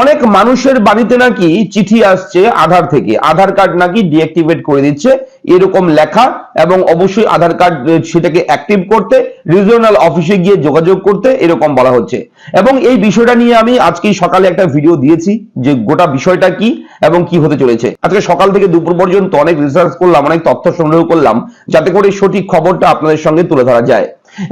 অনেক মানুষের বাড়িতে নাকি চিঠি আসছে আধার থেকে। আধার কার্ড নাকি ডিঅ্যাক্টিভেট করে দিচ্ছে এরকম লেখা এবং অবশ্যই আধার কার্ড সেটাকে অ্যাক্টিভ করতে রিজিওনাল অফিসে গিয়ে যোগাযোগ করতে এরকম বলা হচ্ছে। এবং এই বিষয়টা নিয়ে আমি আজকে সকালে একটা ভিডিও দিয়েছি যে গোটা বিষয়টা কি এবং কি হতে চলেছে। আজকে সকাল থেকে দুপুর পর্যন্ত অনেক রিসার্চ করলাম, অনেক তথ্য সংগ্রহ করলাম যাতে করে সঠিক খবরটা আপনাদের সঙ্গে তুলে ধরা যায়।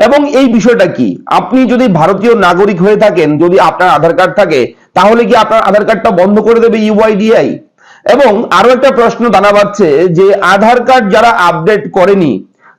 এবং এই বিষয়টা কি? আপনি যদি ভারতীয় নাগরিক হয়ে থাকেন, যদি আপনার আধার কার্ড থাকে তাহলে কি আপনার আধার কার্ডটা বন্ধ করে দেবে ইউআইডিআই এবং আরও একটা প্রশ্ন দানা বাচ্ছে যে আধার কার্ড যারা আপডেট করেনি,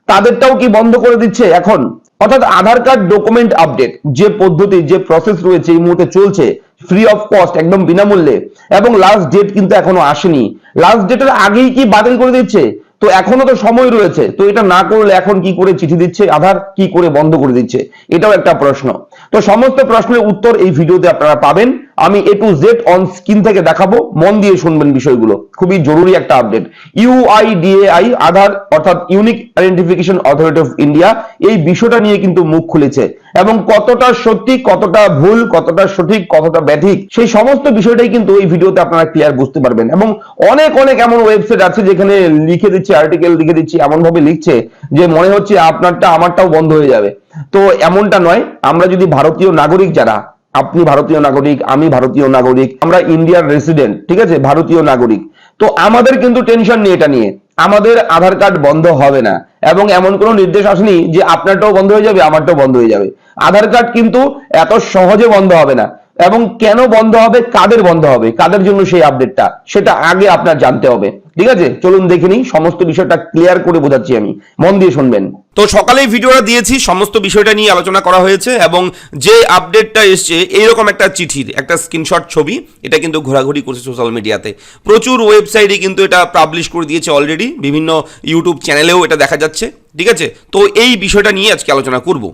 তাদেরটাও কি বন্ধ করে দিচ্ছে এখন? অর্থাৎ আধার কার্ড ডকুমেন্ট আপডেট যে পদ্ধতি, যে প্রসেস রয়েছে এই মুহূর্তে চলছে ফ্রি অফ কস্ট একদম বিনামূল্যে। এবং লাস্ট ডেট কিন্তু এখনও আসেনি। লাস্ট ডেটের আগেই কি বাতিল করে দিচ্ছে? তো এখনও তো সময় রয়েছে। তো এটা না করলে এখন কি করে চিঠি দিচ্ছে? আধার কি করে বন্ধ করে দিচ্ছে? এটাও একটা প্রশ্ন। তো সমস্ত প্রশ্নের উত্তর এই ভিডিওতে আপনারা পাবেন। আমি A to Z on screen থেকে দেখাবো, মন দিয়ে শুনবেন বিষয়গুলো। খুবই জরুরি একটা আপডেট ইউআইডিএআই আধার অর্থাৎ unique identification authority of India এই বিষয়টা নিয়ে কিন্তু মুখ খুলেছে। এবং কতটা সত্যি কতটা ভুল, কতটা সঠিক, কতটা ব্যাঠিক সেই সমস্ত বিষয়টাই কিন্তু এই ভিডিওতে আপনারা ক্লিয়ার বুঝতে পারবেন। এবং অনেক অনেক এমন ওয়েবসাইট আছে যেখানে লিখে দিচ্ছে আর্টিকেল লিখে দিচ্ছে এমন ভাবে লিখছে যে মনে হচ্ছে আপনারটা, আমারটাও বন্ধ হয়ে যাবে। তো এমনটা নয়, আমরা যদি ভারতীয় নাগরিক যারা আপনি ভারতীয় নাগরিক, আমি ভারতীয় নাগরিক, আমরা ইন্ডিয়ার রেসিডেন্ট ঠিক আছে? ভারতীয় নাগরিক। তো আমাদের কিন্তু টেনশন নেই এটা নিয়ে। আমাদের আধার কার্ড বন্ধ হবে না। এবং এমন কোনো নির্দেশ আসেনি যে আপনারটাও বন্ধ হয়ে যাবে, আমারটাও বন্ধ হয়ে যাবে। আধার কার্ড কিন্তু এত সহজে বন্ধ হবে না। এবং কেন বন্ধ হবে? কাদের বন্ধ হবে? কাদের জন্য সেই আপডেটটা সেটা আগে আপনার জানতে হবে। ঠিক আছে? চলুন দেখে নিই সমস্ত বিষয়টা ক্লিয়ার করে বোঝাচ্ছি আমি। মন দিয়ে শুনবেন। তো সকালেই ভিডিওটা দিয়েছি, সমস্ত বিষয়টা নিয়ে আলোচনা করা হয়েছে এবং যে আপডেটটা এসছে, এইরকম একটা চিঠির, একটা স্ক্রিনশট ছবি, এটা কিন্তু ঘোরাঘুরি করছে সোশ্যাল মিডিয়াতে প্রচুর ওয়েবসাইটে কিন্তু এটা পাবলিশ করে দিয়েছে অলরেডি বিভিন্ন ইউটিউব চ্যানেলেও এটা দেখা যাচ্ছে। ঠিক আছে? তো এই বিষয়টা নিয়ে আজকে আলোচনা করব।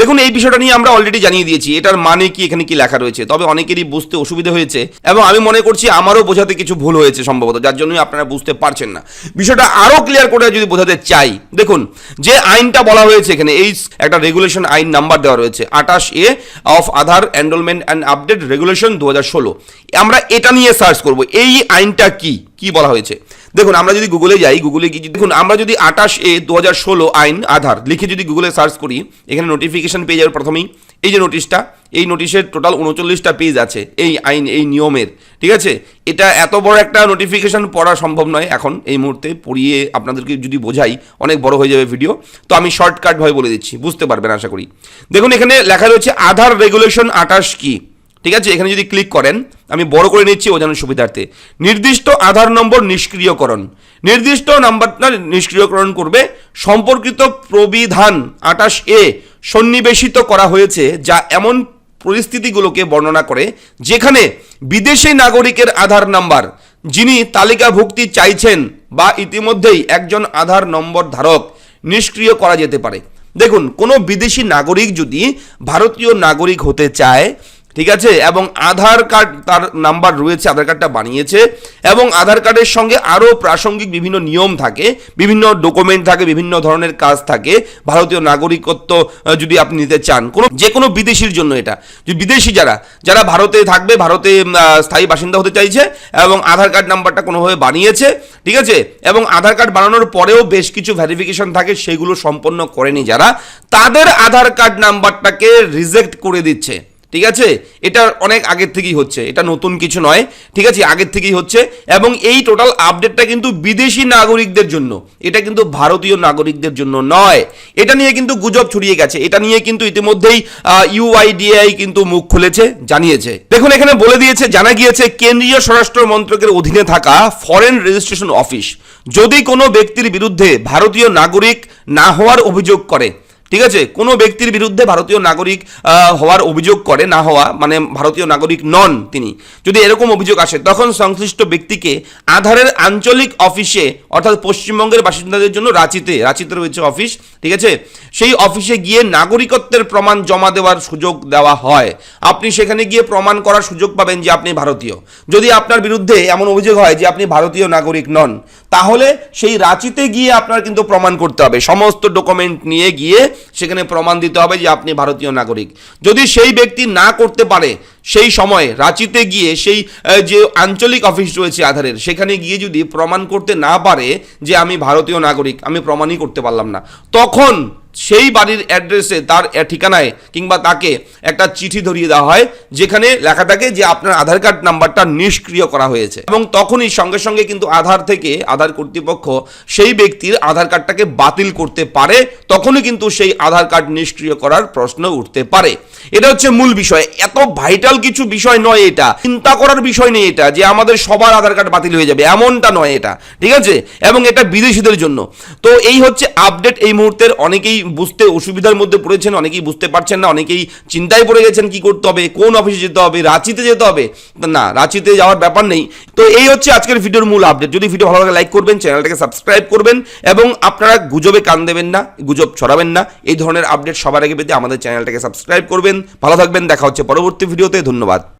দেখুন, এই বিষয়টা নিয়ে আমরা অলরেডি জানিয়ে দিয়েছি, এটার মানে কি, এখানে কি লেখা রয়েছে। তবে অনেকেরই বুঝতে অসুবিধা হয়েছে এবং আমি মনে করছি আমারও বোঝাতে কিছু ভুল হয়েছে সম্ভবত, যার জন্যই আপনারা বুঝতে পারছেন না। বিষয়টা আরও ক্লিয়ার করে যদি বোঝাতে চাই, দেখুন, যে আইনটা বলা হয়েছে এখানে, এই একটা রেগুলেশন আইন নাম্বার দেওয়া রয়েছে, আঠাশ A of Aadhaar enrolment and update regulation দু হাজার ষোলো। আমরা এটা নিয়ে সার্চ করব, এই আইনটা কি? কি বলা হয়েছে? দেখুন, আমরা যদি গুগলে যাই গুগলে গিয়ে দেখুন, আমরা যদি আঠাশ এ দু হাজার ষোলো আইন আধার লিখে যদি গুগলে সার্চ করি, এখানে নোটিফিকেশান পেয়ে যাবে প্রথমেই। এই যে নোটিশটা এই নোটিশের টোটাল উনচল্লিশটা পেজ আছে, এই আইন, এই নিয়মের, ঠিক আছে? এটা এত বড় একটা নোটিফিকেশন পড়া সম্ভব নয়। এখন এই মুহূর্তে পড়িয়ে আপনাদেরকে যদি বোঝাই, অনেক বড় হয়ে যাবে ভিডিও তো আমি শর্টকাট ভাবে বলে দিচ্ছি, বুঝতে পারবেন আশা করি। দেখুন, এখানে লেখা রয়েছে, আধার রেগুলেশন আঠাশ কি? ঠিক আছে? এখানে যদি ক্লিক করেন, আমি বড় করে নিচ্ছি বোঝানোর সুবিধার্থে। নির্দিষ্ট আধার নম্বর নিষ্ক্রিয়করণ। নির্দিষ্ট নাম্বারটা নিষ্ক্রিয়করণ করবে সম্পর্কিত প্রবিধান আটাশ এ সন্নিবেশিত করা হয়েছে, যা এমন পরিস্থিতিগুলোকে বর্ণনা করে, যেখানে বিদেশি নাগরিকের আধার নাম্বার, যিনি তালিকাভুক্তি চাইছেন বা ইতিমধ্যেই একজন আধার নম্বর ধারক, নিষ্ক্রিয় করা যেতে পারে। দেখুন, কোনো বিদেশি নাগরিক যদি ভারতীয় নাগরিক হতে চায় ঠিক আছে? এবং আধার কার্ড তার নাম্বার রয়েছে, আধার কার্ডটা বানিয়েছে, এবং আধার কার্ডের সঙ্গে আরও প্রাসঙ্গিক বিভিন্ন নিয়ম থাকে, বিভিন্ন ডকুমেন্ট থাকে, বিভিন্ন ধরনের কাজ থাকে। ভারতীয় নাগরিকত্ব যদি আপনি নিতে চান, কোনো যে কোনো বিদেশির জন্য এটা। যে বিদেশি যারা যারা ভারতে থাকবে, ভারতে স্থায়ী বাসিন্দা হতে চাইছে, এবং আধার কার্ড নাম্বারটা কোনোভাবে বানিয়েছে, ঠিক আছে? এবং আধার কার্ড বানানোর পরেও বেশ কিছু ভ্যারিফিকেশন থাকে, সেগুলো সম্পন্ন করেনি যারা, তাদের আধার কার্ড নাম্বারটাকে রিজেক্ট করে দিচ্ছে। ঠিক আছে? এটা অনেক আগের থেকেই হচ্ছে। এটা নতুন কিছু নয়। ঠিক আছে? আগের থেকেই হচ্ছে। এবং এই টোটাল আপডেটটা কিন্তু বিদেশি নাগরিকদের জন্য। এটা কিন্তু ভারতীয় নাগরিকদের জন্য নয়। এটা নিয়ে কিন্তু গুজব ছড়িয়ে গেছে। এটা নিয়ে কিন্তু ইতিমধ্যেই ইউআইডিআই কিন্তু মুখ খুলেছে, জানিয়েছে। দেখুন, এখানে বলে দিয়েছে, জানা গিয়েছে, কেন্দ্রীয় স্বরাষ্ট্র মন্ত্রকের অধীনে থাকা ফরেন রেজিস্ট্রেশন অফিস যদি কোনো ব্যক্তির বিরুদ্ধে ভারতীয় নাগরিক না হওয়ার অভিযোগ করে ঠিক আছে? কোনো ব্যক্তির বিরুদ্ধে ভারতীয় নাগরিক হওয়ার অভিযোগ করে না হওয়া মানে ভারতীয় নাগরিক নন তিনি। যদি এরকম অভিযোগ আসে, তখন সংশ্লিষ্ট ব্যক্তিকে আধারের আঞ্চলিক অফিসে, অর্থাৎ পশ্চিমবঙ্গের বাসিন্দাদের জন্য রাঁচিতে রাঁচিতে রয়েছে অফিস, ঠিক আছে? সেই অফিসে গিয়ে নাগরিকত্বের প্রমাণ জমা দেওয়ার সুযোগ দেওয়া হয়। আপনি সেখানে গিয়ে প্রমাণ করার সুযোগ পাবেন যে আপনি ভারতীয়। যদি আপনার বিরুদ্ধে এমন অভিযোগ হয় যে আপনি ভারতীয় নাগরিক নন, তাহলে সেই রাঁচিতে গিয়ে আপনার কিন্তু প্রমাণ করতে হবে। সমস্ত ডকুমেন্ট নিয়ে গিয়ে সেখানে প্রমাণ দিতে হবে যে আপনি ভারতীয় নাগরিক। যদি সেই ব্যক্তি না করতে পারে, সেই সময় রাঁচিতে গিয়ে সেই যে আঞ্চলিক অফিস রয়েছে আধারের, সেখানে গিয়ে যদি প্রমাণ করতে না পারে যে আমি ভারতীয় নাগরিক, আমি প্রমাণই করতে পারলাম না, তখন সেই বাড়ির অ্যাড্রেসে তার ঠিকানায় কিংবা তাকে একটা চিঠি ধরিয়ে দেওয়া হয়, যেখানে লেখা থাকে যে আপনার আধার কার্ড নাম্বারটা নিষ্ক্রিয় করা হয়েছে। এবং তখনই সঙ্গে সঙ্গে কিন্তু আধার থেকে আধার কর্তৃপক্ষ সেই ব্যক্তির আধার কার্ডটাকে বাতিল করতে পারে, তখনই কিন্তু সেই আধার কার্ড নিষ্ক্রিয় করার প্রশ্ন উঠতে পারে। এটা হচ্ছে মূল বিষয়। এত ভাইটাল কিছু বিষয় নয় এটা। চিন্তা করার বিষয় নেই এটা, যে আমাদের সবার আধার কার্ড বাতিল হয়ে যাবে। এমনটা নয় এটা। ঠিক আছে? এবং এটা বিদেশিদের জন্য। তো এই হচ্ছে আপডেট এই মুহূর্তের অনেকেই বুঝতে অসুবিধার মধ্যে পড়েছেন, অনেকেই বুঝতে পারছেন না, অনেকেই চিন্তায় পড়ে গেছেন কি করতে হবে, কোন অফিসে যেতে হবে, রাঁচিতে যেতে হবে। না, রাঁচিতে যাওয়ার ব্যাপার নেই। তো এই হচ্ছে আজকের ভিডিওর মূল আপডেট যদি ভিডিও ভালো লাগে লাইক করবেন চ্যানেলটাকে সাবস্ক্রাইব করবেন এবং আপনারা গুজবে কান দেবেন না, গুজব ছড়াবেন না। এই ধরনের আপডেট সবার আগে পেতে আমাদের চ্যানেলটাকে সাবস্ক্রাইব করবেন। ভালো থাকবেন, দেখা হচ্ছে পরবর্তী ভিডিওতে ধন্যবাদ।